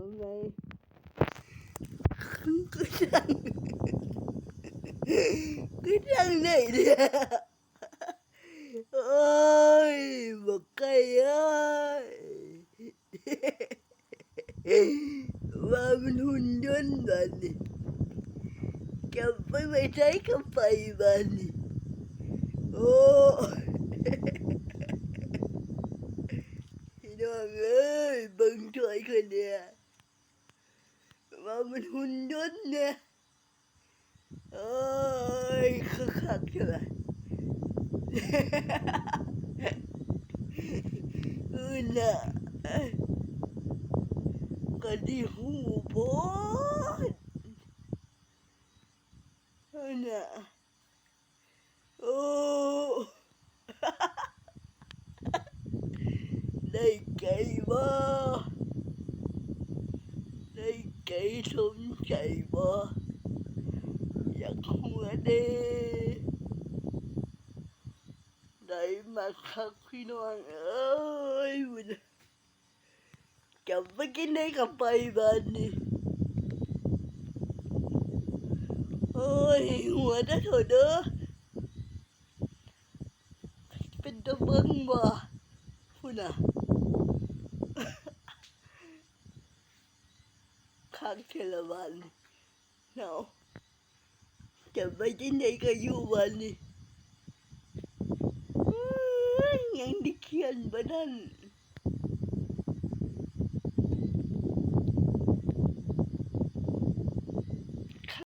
อาไงกูจังกูจังไหนเนี่ยโอ้ยบอกไก่เอ้ยว่ามันหุ่นยนต์บ้านนี่กลับไปไม่ใช้กับไฟบ้านนี่โอ้พี่น้องเอ้ยบิ่งช่วยคนเนี่ย ว่ามันหุ่นยนต์เนี่ยโอ้ยคึกคักใช่ไหมอื่นน่ะก็ดีหูโพดอื่นน่ะโอ้ได้ไก่บ่ได้ไก่สมใจบ่อยากหัวเดได้มาคักพี่น้องเอ้ยบุญกลับไปกินได้กับไปบ้านนี่โอ้ยหัวได้เถอะเด้อเป็นตะเบิงบ่พูดน่ะ ข้างเทละวันเ